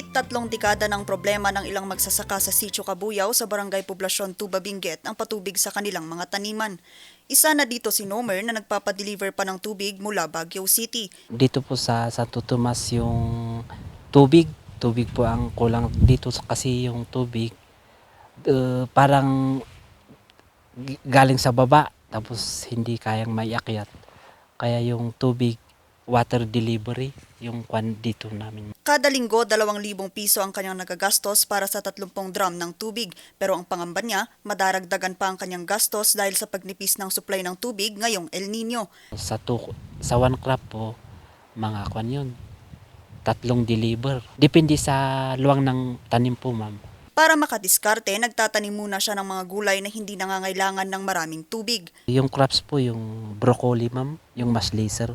Mahigit tatlong dekada ng problema ng ilang magsasaka sa Sitio Kabuyaw sa Barangay Poblasyon Tuba Benguet ang patubig sa kanilang mga taniman. Isa na dito si Nomer na nagpapadeliver pa ng tubig mula Baguio City. Dito po sa Santo Tomas yung tubig, tubig po ang kulang dito kasi yung tubig uh, parang galing sa baba tapos hindi kayang maiakyat. Kaya yung tubig water delivery yung kwan dito namin. Kada linggo, 2,000 piso ang kanyang nagagastos para sa 30 drum ng tubig. Pero ang pangamba niya, madaragdagan pa ang kanyang gastos dahil sa pagnipis ng supply ng tubig ngayong El Nino. Sa tu- sa one crop po mga kwan yun. Tatlong deliver. Depende sa luwang ng tanim po, ma'am. Para makadiskarte, nagtatanim muna siya ng mga gulay na hindi nangangailangan ng maraming tubig. Yung crops po, yung broccoli, ma'am, yung mas laser.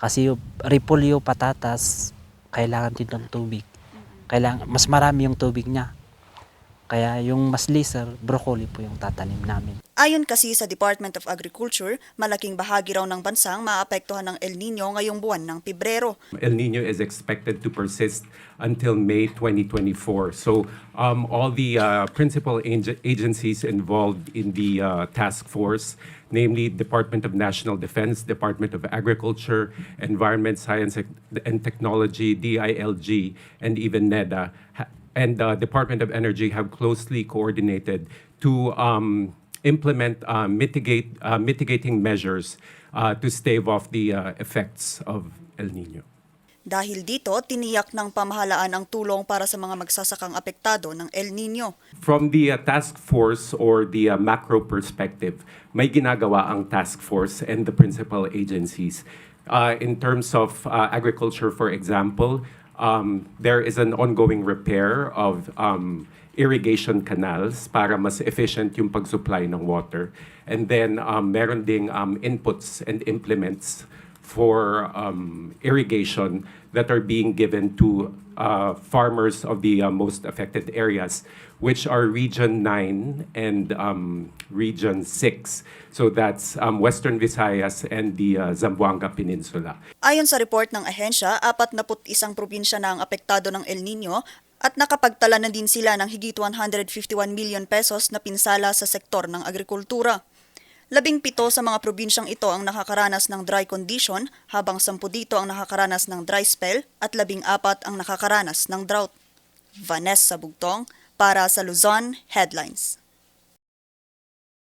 Kasi yung repolyo, patatas, kailangan din ng tubig. Kailangan, mas marami yung tubig niya. Kaya yung mas laser, broccoli po yung tatanim namin. Ayon kasi sa Department of Agriculture, malaking bahagi raw ng bansang maapektuhan ng El Nino ngayong buwan ng Pebrero. El Nino is expected to persist until May 2024. So um, all the uh, principal ag- agencies involved in the uh, task force, namely Department of National Defense, Department of Agriculture, Environment, Science and Technology, DILG, and even NEDA, and the Department of Energy have closely coordinated to um, implement uh, mitigate uh, mitigating measures uh, to stave off the uh, effects of El Nino. Dahil dito, tiniyak ng pamahalaan ang tulong para sa mga magsasakang apektado ng El Nino. From the uh, task force or the uh, macro perspective, may ginagawa ang task force and the principal agencies. Uh, in terms of uh, agriculture, for example, um, there is an ongoing repair of um, irrigation canals para mas efficient yung pag-supply ng water. And then um, meron ding um, inputs and implements for um, irrigation that are being given to uh, farmers of the uh, most affected areas, which are Region 9 and um, Region 6. So that's um, Western Visayas and the uh, Zamboanga Peninsula. Ayon sa report ng ahensya, 41 probinsya na ang apektado ng El Nino at nakapagtala na din sila ng higit 151 million pesos na pinsala sa sektor ng agrikultura. Labing pito sa mga probinsyang ito ang nakakaranas ng dry condition, habang sampu dito ang nakakaranas ng dry spell at labing apat ang nakakaranas ng drought. Vanessa Bugtong para sa Luzon Headlines.